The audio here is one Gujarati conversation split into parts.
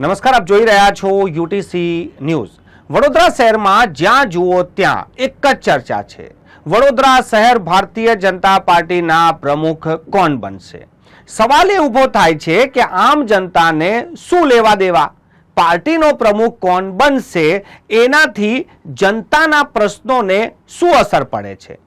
નમસ્કાર, આપ જોઈ રહ્યા છો યુટીસી ન્યૂઝ. વડોદરા શહેરમાં જ્યાં જુઓ ત્યાં એક જ ચર્ચા છે. વડોદરા શહેર ભારતીય જનતા પાર્ટીના પ્રમુખ કોણ બનશે? સવાલ એ ઊભો થાય છે કે આમ જનતાને શું લેવા દેવા? પાર્ટીનો પ્રમુખ કોણ બનશે? એનાથી જનતાના પ્રશ્નોને શું અસર પડે છે?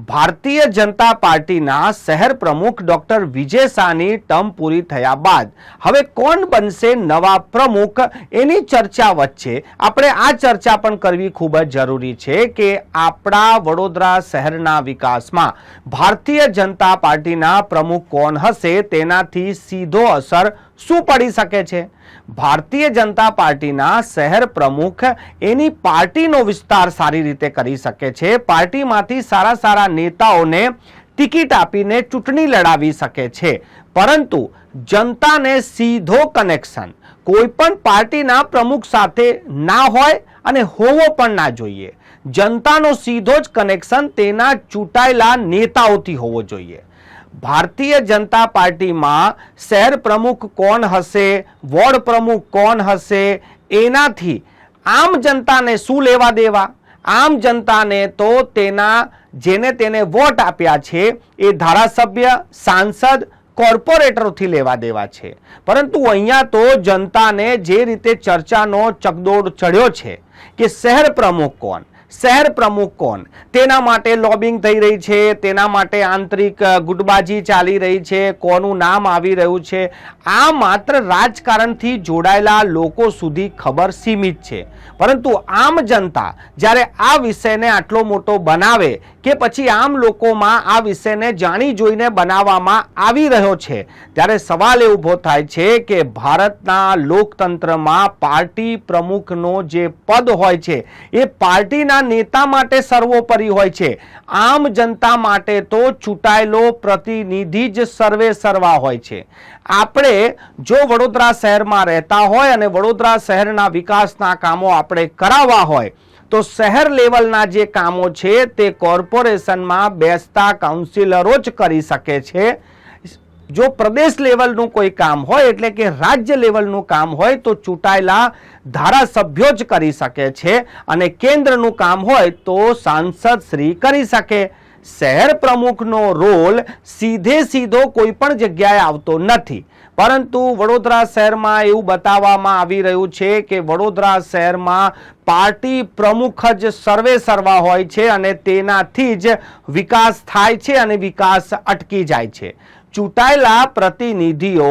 ભારતીય જનતા પાર્ટીના શહેર પ્રમુખ ડોક્ટર વિજય શાહની ટર્મ પૂરી થયા બાદ. હવે કોણ બનશે નવા પ્રમુખ? એની ચર્ચા વચ્ચે આપણે આ ચર્ચા પણ કરવી ખૂબ જ જરૂરી છે કે આપણા વડોદરા શહેરના વિકાસમાં ભારતીય જનતા પાર્ટીના પ્રમુખ કોણ હશે? તેનાથી સીધો અસર શું પડી શકે છે? ભારતીય જનતા પાર્ટીના શહેર પ્રમુખ એની પાર્ટીનો વિસ્તાર સારી રીતે કરી શકે છે. પાર્ટીમાંથી સારા સારા નેતાઓને ટિકિટ આપીને ચૂંટણી લડાવી શકે છે. પરંતુ જનતાને સીધો કનેક્શન કોઈ પણ પાર્ટીના પ્રમુખ સાથે ના હોય અને હોવો પણ ના જોઈએ. જનતાનો સીધો જ કનેક્શન તેના ચૂંટાયેલા નેતાઓથી હોવો જોઈએ. ભારતીય જનતા પાર્ટીમાં શહેર પ્રમુખ કોણ હશે, વોર્ડ પ્રમુખ કોણ હશે, એનાથી આમ જનતાને શું લેવા દેવા? આમ જનતાને તો તેના જેને તેને વોટ આપ્યા છે, એ ધારાસભ્ય, સાંસદ, કોર્પોરેટરોથી લેવા દેવા છે. પરંતુ અહીંયા તો જનતાને જે રીતે ચર્ચાનો ચકદોડ ચડ્યો છે કે શહેર પ્રમુખ કોણ? શહેર પ્રમુખ કોણ? તેના માટે લોબિંગ થઈ રહી છે, તેના માટે આંતરિક ગુટબાજી ચાલી રહી છે, કોનું નામ આવી રહ્યું છે. આ માત્ર રાજકારણથી જોડાયેલા લોકો સુધી ખબર સીમિત છે. પરંતુ આમ જનતા જ્યારે આ વિષયને આટલો મોટો બનાવે કે પછી આમ લોકોમાં આ વિષયને જાણી જોઈને બનાવવામાં આવી રહ્યો છે, ત્યારે સવાલ એ ઊભો થાય છે કે ભારતના લોકતંત્રમાં પાર્ટી પ્રમુખનો જે પદ હોય છે, એ પાર્ટીના નેતા માટે સર્વોપરી હોય છે. આમ જનતા માટે તો ચૂંટાયેલો પ્રતિનિધિ જ સર્વે સર્વા હોય છે. આપણે જો વડોદરા શહેરમાં રહેતા હોય અને વડોદરા શહેરના વિકાસના કામો આપણે કરાવવા હોય, તો શહેર લેવલના જે કામો છે તે કોર્પોરેશનમાં બેસતા કાઉન્સિલરો જ કરી શકે છે. જો પ્રદેશ લેવલનું કોઈ કામ હોય, એટલે કે રાજ્ય લેવલનું કામ હોય, તો ચૂંટાયેલા ધારાસભ્યો જ કરી શકે છે અને કેન્દ્રનું કામ હોય, તો સાંસદ શ્રી કરી શકે. શહેર પ્રમુખનો રોલ સીધે સીધો કોઈ પણ જગ્યાએ આવતો નથી. પરંતુ વડોદરા શહેરમાં એવું બતાવવામાં આવી રહ્યું છે કે વડોદરા શહેરમાં પાર્ટી પ્રમુખ જ સર્વે સર્વા હોય છે અને તેનાથી જ વિકાસ થાય છે અને વિકાસ અટકી જાય છે. ચૂંટાયેલા પ્રતિનિધિઓ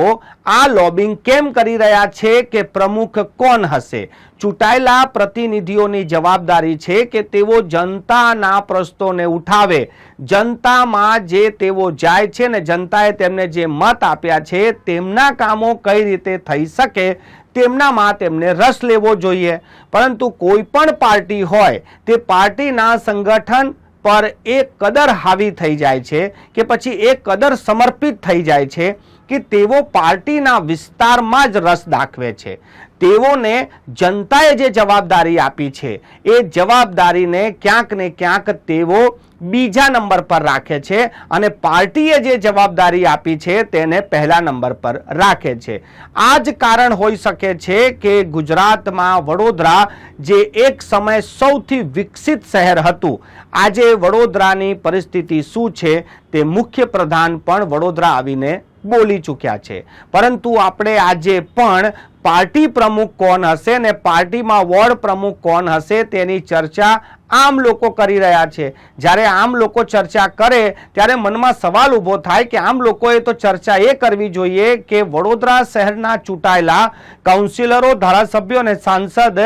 આ લોબિંગ કેમ કરી રહ્યા છે કે પ્રમુખ કોણ હશે? ચૂંટાયેલા પ્રતિનિધિઓની જવાબદારી છે કે તેઓ જનતાના પ્રશ્નોને ઉઠાવે. જનતામાં જે તેઓ જાય છે ને જનતાએ તેમને જે મત આપ્યા છે, તેમના કામો કઈ રીતે થઈ શકે તેમનામાં તેમને રસ લેવો જોઈએ. પરંતુ કોઈ પણ પાર્ટી હોય તે પાર્ટીના સંગઠન પર એ કદર હાવી થઈ જાય છે કે પછી એ કદર સમર્પિત થઈ જાય છે કે તેઓ પાર્ટીના વિસ્તારમાં જ રસ દાખવે છે. તેઓને જનતાએ જે જવાબદારી આપી છે, એ જવાબદારીને ક્યાંક ને ક્યાંક તેઓ બીજા નંબર પર રાખે છે અને પાર્ટીએ જે જવાબદારી આપી છે તેને પહેલા નંબર પર રાખે છે. આ જ કારણ હોઈ શકે છે કે ગુજરાતમાં વડોદરા જે એક સમય સૌથી વિકસિત શહેર હતું, આજે વડોદરાની પરિસ્થિતિ શું છે તે મુખ્ય પ્રધાન પણ વડોદરા આવીને બોલી ચૂક્યા છે. પરંતુ આપણે આજે પણ પાર્ટી પ્રમુખ કોણ હશે ને પાર્ટીમાં વોર્ડ પ્રમુખ કોણ હશે તેની ચર્ચા આમ લોકો કરી રહ્યા છે. જ્યારે આમ લોકો ચર્ચા કરે, ત્યારે મનમાં સવાલ ઊભો થાય કે આમ લોકોએ તો ચર્ચા એ કરવી જોઈએ કે વડોદરા શહેરના ચૂંટાયેલા કાઉન્સિલરો, ધારાસભ્યો અને સાંસદ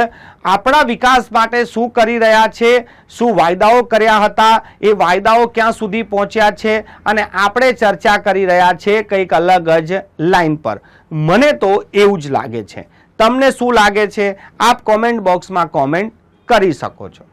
આપણા વિકાસ માટે શું કરી રહ્યા છે, શું વાયદાઓ કર્યા હતા, એ વાયદાઓ ક્યાં સુધી પહોંચ્યા છે અને આપણે ચર્ચા કરી રહ્યા છે કંઈક અલગ જ લાઈન પર. મને તો એવું જ લાગે છે. તમને શું લાગે છે? આપ કોમેન્ટ બોક્સમાં કોમેન્ટ કરી શકો છો.